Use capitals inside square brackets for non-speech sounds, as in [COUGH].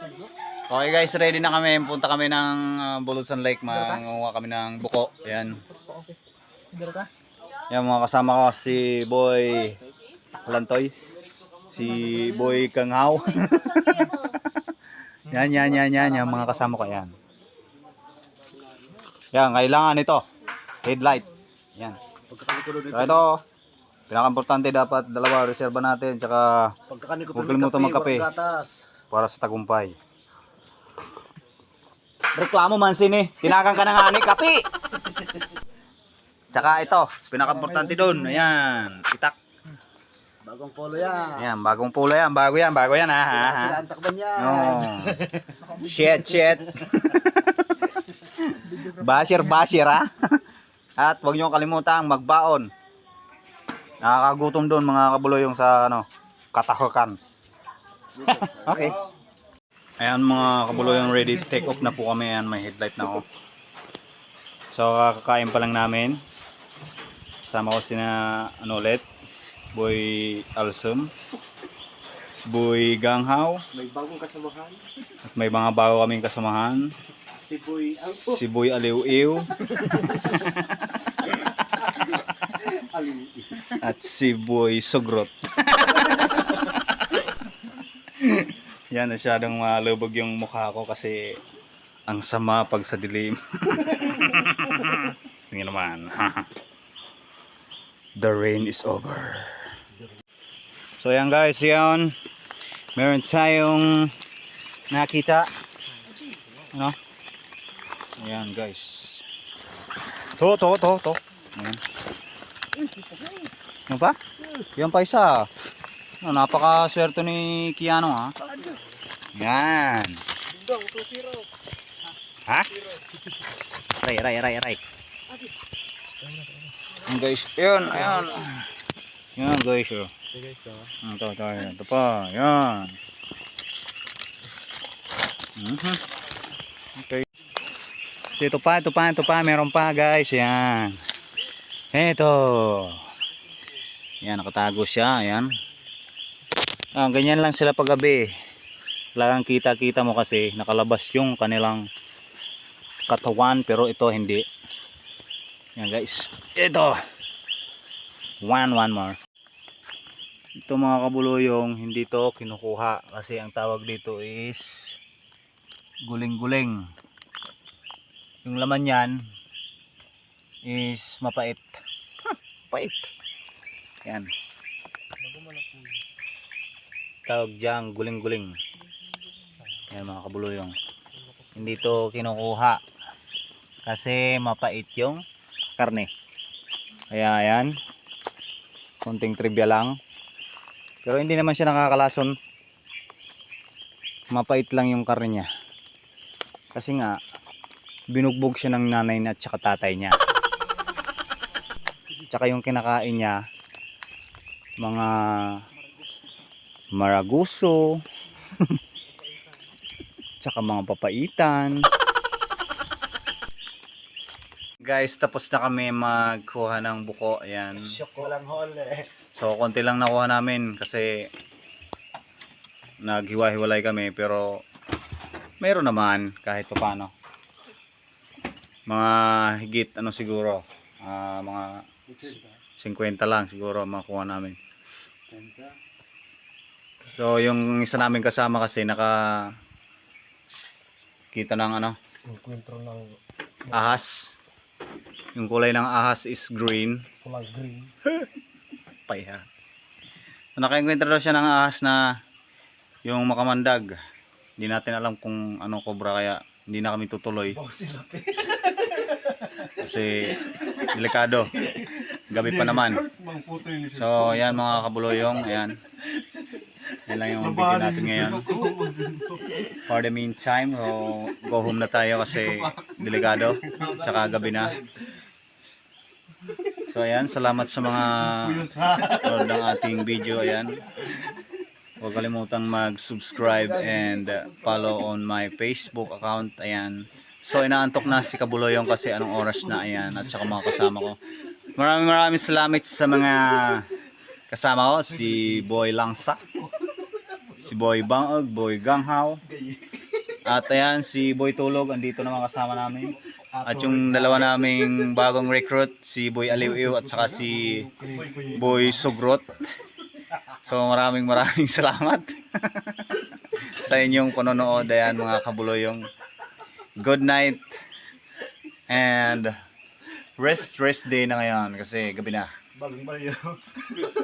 Okay guys, ready na kami. Punta kami ng uh, Bulusan Lake. Mangunguha kami ng buko. Yan. Dito ka? Yan mga kasama ko si Boy Lantoy. Si Boy Kanghaw. [LAUGHS] yan, yan, yan, yan. Yan mga kasama ko. Yan. Yan, kailangan ito. Headlight. Yan. Pagkakalikod So ito, pinaka-importante dapat dalawa reserva natin. Tsaka Huwag kalimutan magkape. Gatas. Para sa tagumpay. Reklamo man sini, tinakan ka ng ani kape. Tsaka ito, pinaka-importante doon. Ayan, itak. Bagong polo yan. Ayan, bagong pulo yan, bago yan, bago yan ha. ha, ha. Sila ang takban yan. Oh. Shit, shit. basher, basher ha. At huwag niyo kalimutang magbaon. Nakakagutom doon mga kabuloyong sa ano, katahakan. Okay. Ayan mga kabuloyong ready to take off na po kami. Ayan, may headlight na ako. So kakakain pa lang namin. Sama ko sina ano ulit, Boy Alsum, si Boy Ganghaw, May bagong kasamahan. at may mga bago kaming kasamahan. Si Boy ang Si Boy Aliw-Iw [LAUGHS] at si Boy Sugrot. Yan, masyadong malubog yung mukha ko kasi ang sama pag sa dilim. [LAUGHS] Tingnan naman. [LAUGHS] The rain is over. So yan guys, yan. Meron tayong nakita. Ano? Ayan guys. To, to, to, to. Ayan. Ano pa? Yan pa isa. Oh, napaka-swerte ni Kiano ha. Yan. Dong, 2-0. Ha? Aray, aray, aray, aray. Yan guys. Yan, ayan. Yan guys. Oh. Guys, oh. Ito, ito, ito, pa. Yan. Mhm. Okay. So ito pa, ito pa, ito pa. Meron pa guys. Yan. Ito. Yan, nakatago siya. Yan. Ah, ganyan lang sila paggabi. Talagang kita-kita mo kasi nakalabas yung kanilang katawan pero ito hindi. Yan guys. Ito. One, one more. Ito mga kabuluyong, hindi to kinukuha kasi ang tawag dito is guling-guling. Yung laman yan is mapait. Huh, pait. Yan. Tawag dyan guling-guling. Yan mga kabuluyong. Hindi to kinukuha kasi mapait yung karne. Kaya yan. Konting trivia lang. Pero hindi naman siya nakakalason. Mapait lang yung karne niya. Kasi nga, binugbog siya ng nanay niya at saka tatay niya. Tsaka yung kinakain niya, mga maraguso, [LAUGHS] tsaka mga papaitan. Guys, tapos na kami magkuha ng buko. Ayan. Shock ko lang hall eh. So, konti lang nakuha namin kasi naghiwa-hiwalay kami pero meron naman kahit pa paano. Mga higit ano siguro, ah, mga 50 lang siguro makuha namin. So, yung isa namin kasama kasi naka kita ng ano, Encuentro ng ahas. Yung kulay ng ahas is green. kulay green. [LAUGHS] Paiha. So, nakaengkwentro daw siya ng ahas na yung makamandag. Hindi natin alam kung anong kobra kaya hindi na kami tutuloy kasi delikado. Gabi pa naman. So, ayan mga kabuloyong, ayan. Yan lang yung video natin ngayon. For the meantime, so, go home na tayo kasi delikado. Tsaka gabi na. So, ayan. Salamat sa mga nanood ng ating video. Ayan. Huwag kalimutang mag-subscribe and follow on my Facebook account. Ayan. So, inaantok na si Kabuloyong kasi anong oras na. Ayan. At saka mga kasama ko. Maraming maraming salamat sa mga kasama ko. Si Boy Langsa. Si Boy Bangog, Boy Ganghaw. At ayan, si Boy Tulog, andito naman kasama namin. At yung dalawa naming bagong recruit, si Boy Aliw at saka si Boy Sugrot. So maraming maraming [LAUGHS] salamat [LAUGHS] sa inyong panonood. Ayan mga kabuloyong. Good night and rest rest day na ngayon kasi gabi na. Bagong. [LAUGHS]